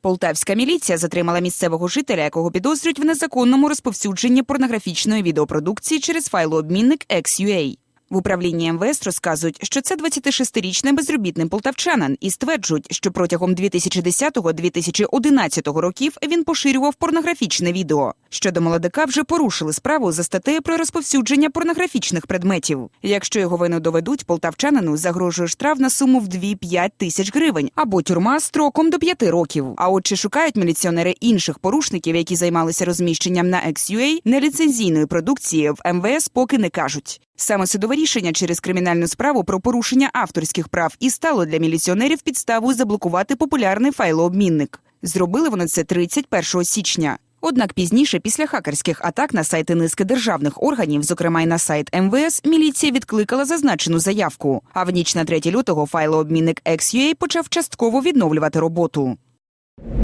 Полтавська міліція затримала місцевого жителя, якого підозрюють в незаконному розповсюдженні порнографічної відеопродукції через файлообмінник XUA. В управлінні МВС розказують, що це 26-річний безробітний полтавчанин і стверджують, що протягом 2010-2011 років він поширював порнографічне відео. Щодо молодика вже порушили справу за статтею про розповсюдження порнографічних предметів. Якщо його вину доведуть, полтавчанину загрожує штраф на суму в 2-5 тисяч гривень або тюрма строком до 5 років. А от чи шукають міліціонери інших порушників, які займалися розміщенням на XUA неліцензійної продукції в МВС, поки не кажуть. Саме судове рішення через кримінальну справу про порушення авторських прав і стало для міліціонерів підставою заблокувати популярний файлообмінник. Зробили вони це 31 січня. Однак пізніше, після хакерських атак на сайти низки державних органів, зокрема й на сайт МВС, міліція відкликала зазначену заявку. А в ніч на 3 лютого файлообмінник XUA почав частково відновлювати роботу.